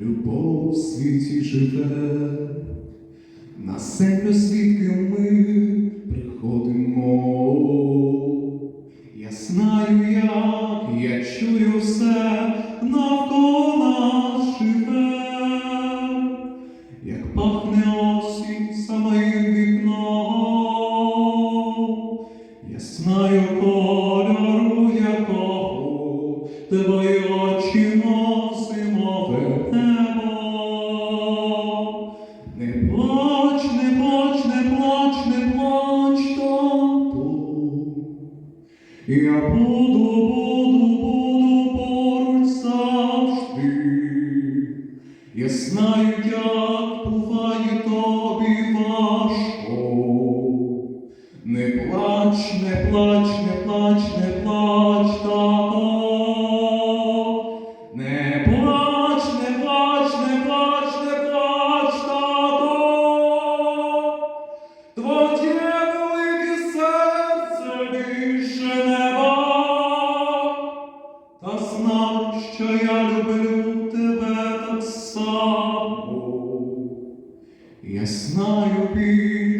любов в світі живе, на землю звідки ми приходимо. Я знаю, як я чую все навколо нас живе, як пахне осінь за моїм вікном, я знаю кольору якого твої очі мої. Не плач, не плач, не плач, не плач, тату. Я буду, буду, буду поруч завжди. Я знаю, як буває тобі. Не плач, не плач, не плач, не плач, тато. та знав, що я люблю тебе так само. Я знаю біль.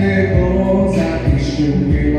не позапишу.